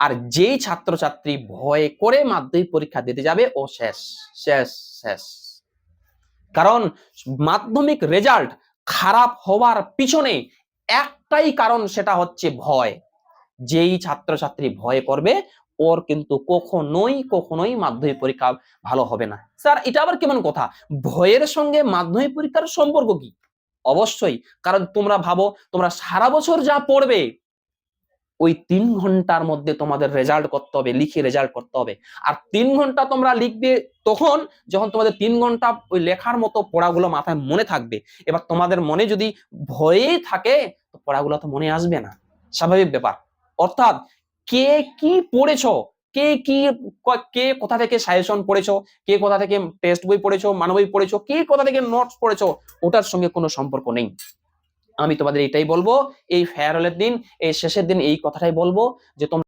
আর যেই ছাত্রছাত্রী ভয় করে মাধ্যমিক পরীক্ষা দিতে যাবে, ও শেষ শেষ শেষ। কারণ মাধ্যমিক রেজাল্ট খারাপ হওয়ার পিছনে একটাই কারণ সেটা হচ্ছে ভয়। যেই ছাত্রছাত্রী ভয় করবে, ওর কিন্তু কখনোই কখনোই মাধ্যমিক পরীক্ষা ভালো হবে না। স্যার, এটা আবার কেমন কথা? ভয়ের সঙ্গে মাধ্যমিক পরীক্ষার সম্পর্ক কি? অবশ্যই। কারণ তোমরা ভাবো, তোমরা সারা বছর যা পড়বে ওই তিন ঘণ্টার মধ্যে তোমাদের রেজাল্ট করতে হবে, লিখে রেজাল্ট করতে হবে। আর তিন ঘণ্টা তোমরা লিখবে তখন যখন তোমাদের তিন ঘণ্টা ওই লেখার মতো পড়াগুলো মাথায় মনে থাকবে, এবার তোমাদের মনে যদি ভয়ে থাকে, তো পড়াগুলো তো মনে আসবে না। স্বাভাবিক ব্যাপার। অর্থাৎ কে কি পড়েছো, কে কি ক- কোথা থেকে সাজেশন পড়েছো, কে কোথা থেকে টেস্ট বই পড়েছো, মানবই পড়েছো, কে কোথা থেকে নোটস পড়েছো, ওটার সঙ্গে কোনো সম্পর্ক নেই। আমি তোমাদের এটাই বলব, এই ফেয়ারওয়েলের দিন, এই শেষের দিন এই কথাটাই বলব যে তোমরা